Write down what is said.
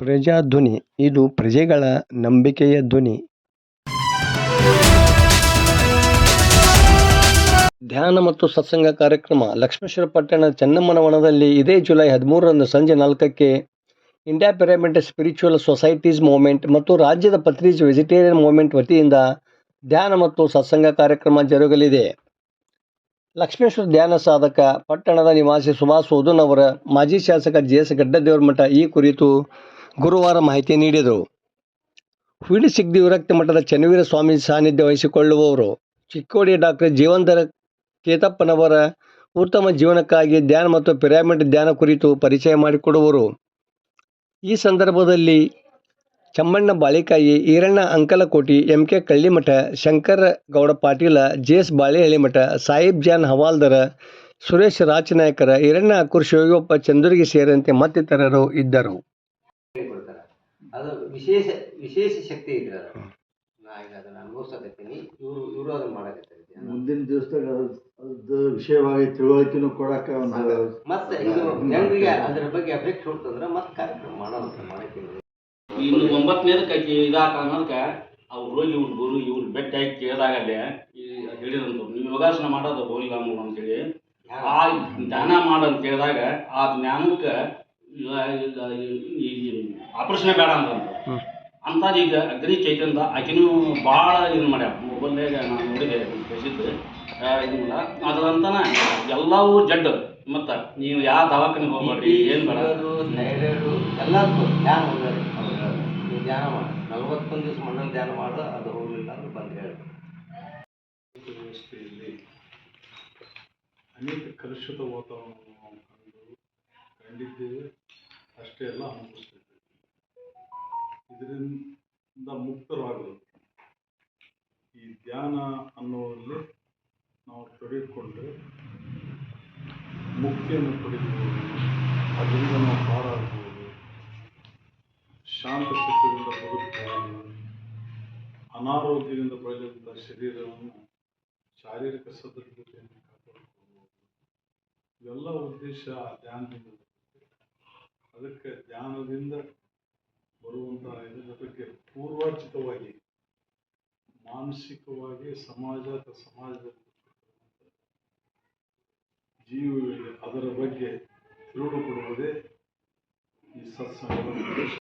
ಪ್ರಜಾಧ್ವನಿ, ಇದು ಪ್ರಜೆಗಳ ನಂಬಿಕೆಯ ಧ್ವನಿ. ಧ್ಯಾನ ಮತ್ತು ಸತ್ಸಂಗ ಕಾರ್ಯಕ್ರಮ, ಲಕ್ಷ್ಮೇಶ್ವರ ಪಟ್ಟಣದ ಚನ್ನಮ್ಮನವನದಲ್ಲಿ ಇದೇ ಜುಲೈ ಹದಿಮೂರರಂದು ಸಂಜೆ ನಾಲ್ಕಕ್ಕೆ India pyramid spiritual societies movement ಮತ್ತು ರಾಜ್ಯದ ಪತ್ರಿಜ್ ವೆಜಿಟೇರಿಯನ್ ಮೂವ್ಮೆಂಟ್ ವತಿಯಿಂದ ಧ್ಯಾನ ಮತ್ತು ಸತ್ಸಂಗ ಕಾರ್ಯಕ್ರಮ ಜರುಗಲಿದೆ. ಲಕ್ಷ್ಮೇಶ್ವರ ಧ್ಯಾನ ಸಾಧಕ, ಪಟ್ಟಣದ ನಿವಾಸಿ ಸುಭಾಷ್ ಅವರ ಮಾಜಿ ಶಾಸಕ ಜಿ ಎಸ್ ಗಡ್ಡದೇವರಮಠ ಈ ಕುರಿತು ಗುರುವಾರ ಮಾಹಿತಿ ನೀಡಿದರು. ಸಿಗ್ದಿ ವಿರಕ್ತಿ ಮಠದ ಚನ್ನವೀರ ಸ್ವಾಮಿ ಸಾನ್ನಿಧ್ಯ ವಹಿಸಿಕೊಳ್ಳುವವರು ಚಿಕ್ಕೋಡಿ ಡಾಕ್ಟರ್ ಜೀವಂಧರ ಕೇತಪ್ಪನವರ ಉತ್ತಮ ಜೀವನಕ್ಕಾಗಿ ಧ್ಯಾನ ಮತ್ತು ಪಿರಾಮಿಡ್ ಧ್ಯಾನ ಕುರಿತು ಪರಿಚಯ ಮಾಡಿಕೊಡುವರು. ಈ ಸಂದರ್ಭದಲ್ಲಿ Chammanna Balikai, Eranna Ankalakoti M K Kallimath, Shankara Gowda Patil J S Balehalli Math, Sahib Jan Havaldar, Suresh Rajanaykar Eranna Akkur Shivayogappa Chandurgi ಸೇರಿದಂತೆ ಮತ್ತಿತರರು ಇದ್ದರು. ಅದು ವಿಶೇಷ ವಿಶೇಷ ಶಕ್ತಿ ಐತ್ರಿ ಅದು ನಾ ಈಗ ಅದನ್ನ ಅನುಭವಿಸಕತ್ತೀನಿ. ಇವರು ಇವರು ಅದನ್ನ ಮಾಡಕತ್ತಾರೆ ಮುಂದಿನ ದಿವಸದಾಗ ಅದು ವಿಷಯವಾಗಿ ತಿಳುವಳಿಕೆನೂ ಕೊಡಾಕ ಒಂದು ಮತ್ತೆ ಇದು ಜನರಿಗೆ ಅದ್ರ ಬಗ್ಗೆ ಅಪೇಕ್ಷೆ ಉಂಟಂದ್ರೆ ಮತ್ತೆ ಕಾರ್ಯಕ್ರಮ ಮಾಡೋಣ ಮಾಡಕ್ಕೆ ಇನ್ನು ಒಂಬತ್ತನೇದಕ್ಕೆ ಆಕಿ ಇದಾಕ ಅನ್ನೋದಕ್ಕೆ ಅವ್ರು ಹೋಗಿ ಇವ್ರು ಗುರು ಇವ್ರು ಬೆಟ್ಟ ಹಾಕಿ ಕೇಳಿದಾಗಲ್ಲೇ ಈ ಹೇಳಿದಂತು. ನೀವು ಯೋಗಾಸನ ಮಾಡೋದು ಹೋಗಿಲ್ಲ ಅಂತೇಳಿ. ಆ ಜ್ಞಾನ ಮಾಡಂತ ಅಂತ ಕೇಳಿದಾಗ ಆ ಜ್ಞಾನಕ್ಕೆ ಆಪರೇಷನ್ ಬೇಡ ಅಂತ ಅಂಥದ್ದು ಈಗ ಅಗ್ನಿ ಚೈತನ್ಯದ ಆಕಿನೂ ಭಾಳ ಇದು ಮಾಡ್ಯಾವ ಮೊಬೈಲ್ನಾಗ ನಾನು ನೋಡಿದೆ ಬೇಸಿದ್ದು ಇದು ಅದ್ರಂತನ ಎಲ್ಲವೂ ಜಡ್ಡು. ಮತ್ತು ನೀವು ಯಾವ ದವಾಖಾನೆಗೆ ಹೋಗ್ಬೇಡ್ರಿ ಏನು ಬೇಡ. ಥೈರಾಯ್ಡು ಎಲ್ಲದಕ್ಕೂ ಧ್ಯಾನ ಹೋಗ್ರಿ ನೀವು ಧ್ಯಾನ ಮಾಡಿ. ನಲವತ್ತೊಂದು ದಿವಸ ಮಣ್ಣಲ್ಲಿ ಧ್ಯಾನ ಮಾಡು ಅದು ಹೋಗಲಿಲ್ಲ ಅಂದ್ರೆ ಬಂದು ಹೇಳಿ ವ್ಯವಸ್ಥೆಯಲ್ಲಿ ಅನೇಕ ಕಲುಷಿತ ಕಂಡು ಕಂಡಿದ್ದೇವೆ. ಅಷ್ಟೇ ಅಲ್ಲ ಅನುಭವಿಸ್ತಿದ್ದೇವೆ. ಇದರಿಂದ ಮುಕ್ತರಾಗಲು ಈ ಧ್ಯಾನ ಅನ್ನೋದರಲ್ಲಿ ನಾವು ತೊಡಗಿಕೊಂಡ್ರೆ ಮುಕ್ತಿಯನ್ನು ಪಡೆಯಬಹುದು ಅದರಿಂದ ನಾವು ಪಾರಾಗಬಹುದು ಶಾಂತ ಚಿತ್ತದಿಂದ ಬದುಕಬಹುದು ಅನಾರೋಗ್ಯದಿಂದ ಬಳಲಿದಂಥ ಶರೀರವನ್ನು ಶಾರೀರಿಕ ಸದೃಢತೆಯನ್ನು ಕಾಪಾಡಿಕೊಳ್ಳಬಹುದು ಇವೆಲ್ಲ ಉದ್ದೇಶ ಧ್ಯಾನದಿಂದ. ಅದಕ್ಕೆ ಧ್ಯಾನದಿಂದ ಬರುವಂತಹ ಇದರ ಜೊತೆಗೆ ಪೂರ್ವಾರ್ಜಿತವಾಗಿ, ಮಾನಸಿಕವಾಗಿ ಸಮಾಜ ಸಮಾಜದಲ್ಲಿ ಜೀವಗಳಿಗೆ ಅದರ ಬಗ್ಗೆ ತಿಳಿದುಕೊಡುವುದೇ ಈ ಸತ್ಸಂಗದ